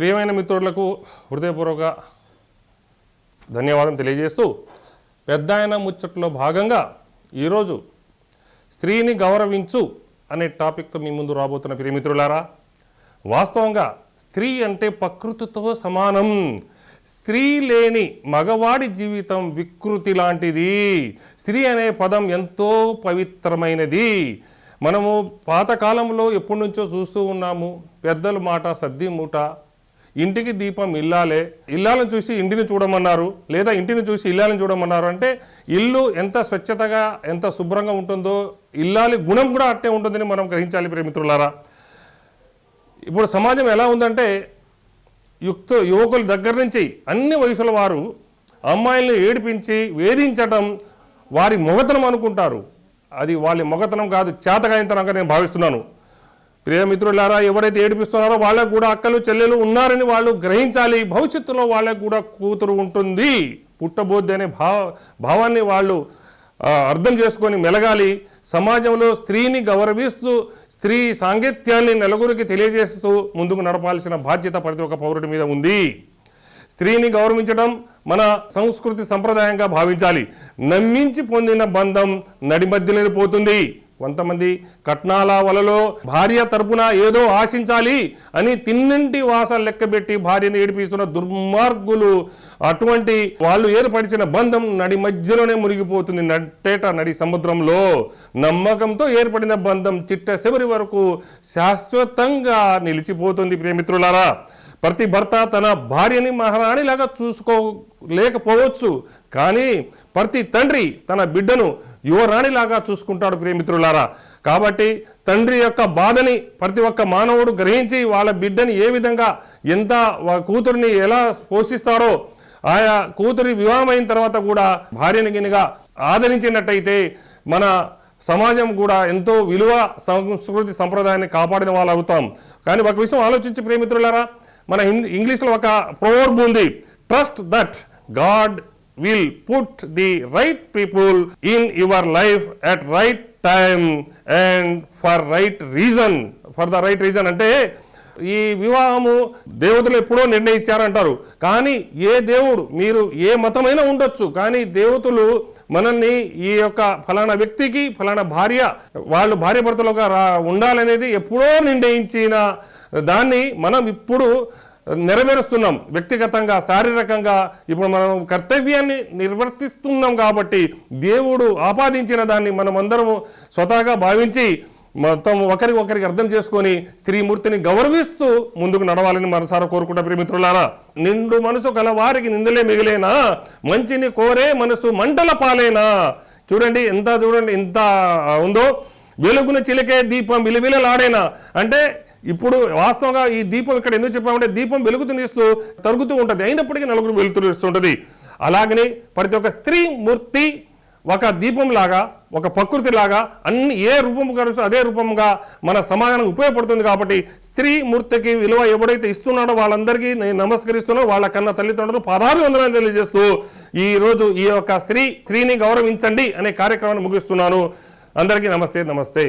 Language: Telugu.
ప్రియమైన మిత్రులకు హృదయపూర్వక ధన్యవాదం తెలియజేస్తూ పెద్ద ఆయన ముచ్చట్లో భాగంగా ఈరోజు స్త్రీని గౌరవించు అనే టాపిక్తో మీ ముందు రాబోతున్న ప్రియమిత్రులారా వాస్తవంగా స్త్రీ అంటే ప్రకృతితో సమానం. స్త్రీ లేని మగవాడి జీవితం వికృతి లాంటిది. స్త్రీ అనే పదం ఎంతో పవిత్రమైనది. మనము పాతకాలంలో ఎప్పటి నుంచో చూస్తూ ఉన్నాము పెద్దల మాట సద్ది మూట ఇంటికి దీపం ఇల్లాలే. ఇల్లాలను చూసి ఇంటిని చూడమన్నారు లేదా ఇంటిని చూసి ఇల్లాలను చూడమన్నారు అంటే ఇల్లు ఎంత స్వచ్ఛతగా ఎంత శుభ్రంగా ఉంటుందో ఇల్లాలి గుణం కూడా అట్టే ఉంటుందని మనం గ్రహించాలి ప్రేమిత్రులారా ఇప్పుడు సమాజం ఎలా ఉందంటే యుక్త యువకుల దగ్గర నుంచి అన్ని వయసుల వారు అమ్మాయిల్ని ఏడిపించి వేధించడం వారి మొగతనం అనుకుంటారు. అది వాళ్ళ మొగతనం కాదు చేతగాయంతనంగా నేను భావిస్తున్నాను. ప్రియమిత్రులారా ఎవరైతే ఏడిపిస్తున్నారో వాళ్ళకు కూడా అక్కలు చెల్లెలు ఉన్నారని వాళ్ళు గ్రహించాలి. భవిష్యత్తులో వాళ్ళకు కూడా కూతురు ఉంటుంది. పుట్టబోద్ది అనే భావ భావాన్ని వాళ్ళు అర్థం చేసుకొని మెలగాలి. సమాజంలో స్త్రీని గౌరవిస్తూ స్త్రీ సాంగత్యాన్ని నలుగురికి తెలియజేస్తూ ముందుకు నడపాల్సిన బాధ్యత ప్రతి ఒక్క పౌరుడి మీద ఉంది. స్త్రీని గౌరవించడం మన సంస్కృతి సంప్రదాయంగా భావించాలి. నమ్మించి పొందిన బంధం నడిమధ్యలోనే పోతుంది. కొంతమంది కట్నాల వలలో భార్య తరపున ఏదో ఆశించాలి అని తిన్నింటి వాసాలు లెక్కబెట్టి భార్యను ఏడిపిస్తున్న దుర్మార్గులు. అటువంటి వాళ్ళు ఏర్పరిచిన బంధం నడి మధ్యలోనే మునిగిపోతుంది. నట్టేట నడి సముద్రంలో నమ్మకంతో ఏర్పడిన బంధం చిట్ట చివరి వరకు శాశ్వతంగా నిలిచిపోతుంది ప్రియమిత్రులారా. ప్రతి భర్త తన భార్యని మహారాణిలాగా చూసుకోలేకపోవచ్చు కానీ ప్రతి తండ్రి తన బిడ్డను యువరాణిలాగా చూసుకుంటాడు ప్రియమిత్రులారా కాబట్టి తండ్రి యొక్క బాధని ప్రతి ఒక్క మానవుడు గ్రహించి వాళ్ళ బిడ్డని ఏ విధంగా ఎంత కూతురిని ఎలా పోషిస్తారో ఆయా కూతురి వివాహమైన తర్వాత కూడా భార్యని గినిగా ఆదరించినట్టయితే మన సమాజం కూడా ఎంతో విలువ సంస్కృతి సంప్రదాయాన్ని కాపాడిన వాళ్ళు అవుతాం కానీ ఒక విషయం ఆలోచించి ప్రేమిత్రులారా మన హిందీ ఇంగ్లీష్లో ఒక ప్రోవర్బ్ ఉంది. Trust that God will put the right people in your life at right time and for right reason for the right reason అంటే ఈ వివాహము దేవతలు ఎప్పుడో నిర్ణయించారంటారు. కానీ ఏ దేవుడు మీరు ఏ మతమైనా ఉండొచ్చు. కానీ దేవతలు మనల్ని ఈ యొక్క ఫలానా వ్యక్తికి ఫలానా భార్య వాళ్ళు భార్య భర్తలుగా రా ఉండాలనేది ఎప్పుడో నిర్ణయించిన దాన్ని మనం ఇప్పుడు నెరవేరుస్తున్నాం. వ్యక్తిగతంగా శారీరకంగా ఇప్పుడు మనం కర్తవ్యాన్ని నిర్వర్తిస్తున్నాం కాబట్టి దేవుడు ఆపాదించిన దాన్ని మనం అందరము స్వతహాగా భావించి మొత్తం ఒకరికి ఒకరికి అర్థం చేసుకొని స్త్రీమూర్తిని గౌరవిస్తూ ముందుకు నడవాలని మనసారా కోరుకుంటా ప్రియమిత్రులారా నిండు మనసు గల వారికి నిందలే మిగిలేనా? మంచిని కోరే మనసు మంటల పాలేనా? చూడండి ఎంత చూడండి ఎంత ఉందో. వెలుగున చిలికే దీపం విలువిలలాడేనా? అంటే ఇప్పుడు వాస్తవంగా ఈ దీపం ఇక్కడ ఎందుకు చెప్పామంటే దీపం వెలుగుతునిస్తూ తరుగుతూ ఉంటుంది. అయినప్పటికీ నలుగురు వెలుగుతునిస్తుంటుంది అలాగనే ప్రతి ఒక్క స్త్రీ మూర్తి ఒక దీపంలాగా ఒక ప్రకృతిలాగా అన్ని ఏ రూపము కలిసి అదే రూపంగా మన సమాజానికి ఉపయోగపడుతుంది కాబట్టి స్త్రీ మూర్తికి విలువ ఎవడైతే ఇస్తున్నాడో వాళ్ళందరికీ నేను నమస్కరిస్తున్నాను వాళ్ళ కన్నా తల్లిదండ్రులు పదహారు వందలు తెలియజేస్తూ ఈ రోజు ఈ యొక్క స్త్రీ స్త్రీని గౌరవించండి అనే కార్యక్రమాన్ని ముగిస్తున్నాను. అందరికీ నమస్తే నమస్తే.